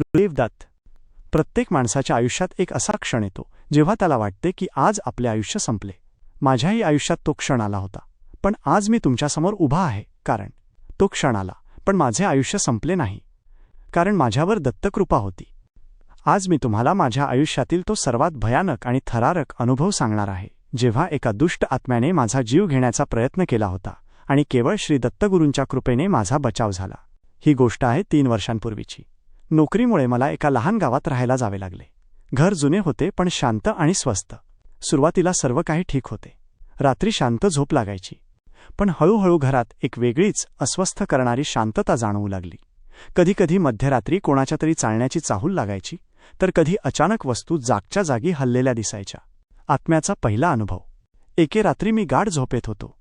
गुरुदेव दत्त प्रत्येक माणसाच्या आयुष्यात एक असा क्षण येतो जेव्हा त्याला वाटते की आज आपले आयुष्य संपले. माझ्याही आयुष्यात तो क्षण आला होता. पण आज मी तुमच्यासमोर उभा आहे कारण तो क्षण आला पण माझे आयुष्य संपले नाही. कारण माझ्यावर दत्तकृपा होती. आज मी तुम्हाला माझ्या आयुष्यातील तो सर्वात भयानक आणि थरारक अनुभव सांगणार आहे जेव्हा एका दुष्ट आत्म्याने माझा जीव घेण्याचा प्रयत्न केला होता आणि केवळ श्री दत्तगुरूंच्या कृपेने माझा बचाव झाला. ही गोष्ट आहे तीन वर्षांपूर्वीची. नोकरीमुळे मला एका लहान गावात राहायला जावे लागले. घर जुने होते पण शांत आणि स्वस्त. सुरुवातीला सर्व काही ठीक होते. रात्री शांत झोप लागायची. पण हळूहळू घरात एक वेगळीच अस्वस्थ करणारी शांतता जाणवू लागली. कधीकधी मध्यरात्री कोणाच्या तरी चालण्याची चाहूल लागायची तर कधी अचानक वस्तू जागच्या जागी हल्लेल्या दिसायच्या. आत्म्याचा पहिला अनुभव. एके रात्री मी गाढ झोपेत होतो.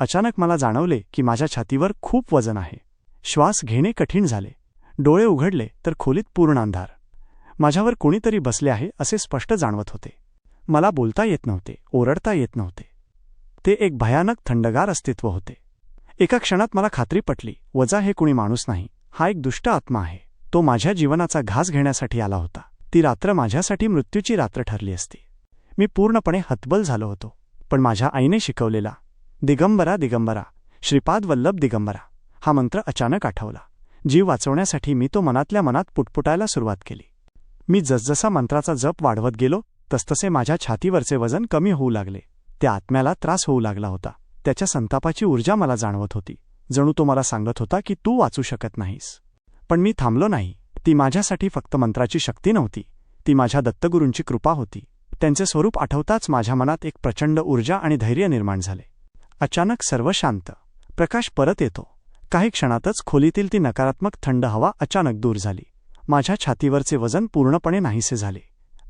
अचानक मला जाणवले की माझ्या छातीवर खूप वजन आहे. श्वास घेणे कठीण झाले. डोळे उघडले तर खोलीत पूर्ण अंधार. माझ्यावर कोणीतरी बसले आहे असे स्पष्ट जाणवत होते. मला बोलता येत नव्हते ओरडता येत नव्हते. ते एक भयानक थंडगार अस्तित्व होते. एका क्षणात मला खात्री पटली वजा हे कुणी माणूस नाही हा एक दुष्ट आत्मा आहे. तो माझ्या जीवनाचा घास घेण्यासाठी आला होता. ती रात्र माझ्यासाठी मृत्यूची रात्र ठरली असती. मी पूर्णपणे हतबल झालो होतो. पण माझ्या आईने शिकवलेला दिगंबरा दिगंबरा श्रीपाद वल्लभ दिगंबरा हा मंत्र अचानक आठवला. जीव वाचवण्यासाठी मी तो मनातल्या मनात पुटपुटायला सुरुवात केली. मी जसजसा मंत्राचा जप वाढवत गेलो तसतसे माझ्या छातीवरचे वजन कमी होऊ लागले. त्या आत्म्याला त्रास होऊ लागला होता. त्याच्या संतापाची ऊर्जा मला जाणवत होती. जणू तो मला सांगत होता की तू वाचू शकत नाहीस. पण मी थांबलो नाही. ती माझ्यासाठी फक्त मंत्राची शक्ती नव्हती. ती माझ्या दत्तगुरूंची कृपा होती. त्यांचे स्वरूप आठवताच माझ्या मनात एक प्रचंड ऊर्जा आणि धैर्य निर्माण झाले. अचानक सर्व शांत. प्रकाश परत येतो. काही क्षणातच खोलीतील ती नकारात्मक थंड हवा अचानक दूर झाली. माझ्या छातीवरचे वजन पूर्णपणे नाहीसे झाले.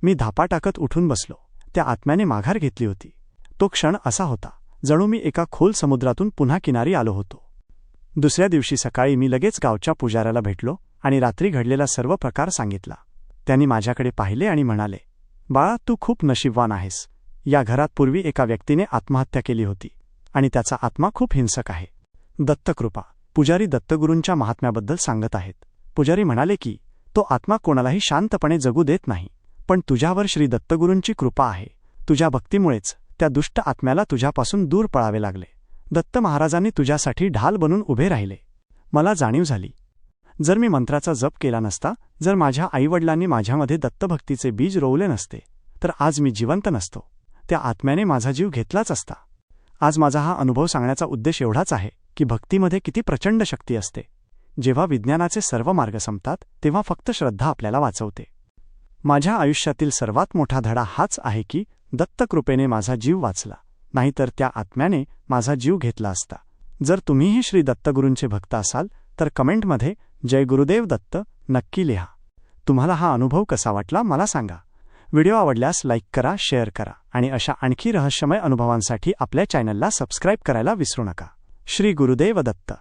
मी धापा टाकत उठून बसलो. त्या आत्म्याने माघार घेतली होती. तो क्षण असा होता जणू मी एका खोल समुद्रातून पुन्हा किनारी आलो होतो. दुसऱ्या दिवशी सकाळी मी लगेच गावच्या पुजाऱ्याला भेटलो आणि रात्री घडलेला सर्व प्रकार सांगितला. त्यांनी माझ्याकडे पाहिले आणि म्हणाले बाळा तू खूप नशीबवान आहेस. या घरात पूर्वी एका व्यक्तीने आत्महत्या केली होती आणि त्याचा आत्मा खूप हिंसक आहे. दत्तकृपा. पुजारी दत्तगुरूंच्या महात्म्याबद्दल सांगत आहेत. पुजारी म्हणाले की तो आत्मा कोणालाही शांतपणे जगू देत नाही पण तुझ्यावर श्री दत्तगुरूंची कृपा आहे. तुझ्या भक्तीमुळेच त्या दुष्ट आत्म्याला तुझ्यापासून दूर पळावे लागले. दत्त महाराजांनी तुझ्यासाठी ढाल बनून उभे राहिले. मला जाणीव झाली. जर मी मंत्राचा जप केला नसता जर माझ्या आईवडिलांनी माझ्यामध्ये दत्तभक्तीचे बीज रोवले नसते तर आज मी जिवंत नसतो. त्या आत्म्याने माझा जीव घेतलाच असता. आज माझा हा अनुभव सांगण्याचा उद्देश एवढाच आहे. की भक्तीमध्ये किती प्रचंड शक्ती असते. जेव्हा विज्ञानाचे सर्व मार्ग संपतात तेव्हा फक्त श्रद्धा आपल्याला वाचवते. माझ्या आयुष्यातील सर्वात मोठा धडा हाच आहे की दत्तकृपेने माझा जीव वाचला नाहीतर त्या आत्म्याने माझा जीव घेतला असता. जर तुम्हीही श्री दत्तगुरूंचे भक्त असाल तर कमेंटमध्ये जय गुरुदेव दत्त नक्की लिहा. तुम्हाला हा अनुभव कसा वाटला मला सांगा. व्हिडिओ आवडल्यास लाईक करा शेअर करा आणि अशा आणखी रहस्यमय अनुभवांसाठी आपल्या चॅनलला सबस्क्राईब करायला विसरू नका. श्री गुरुदेव दत्त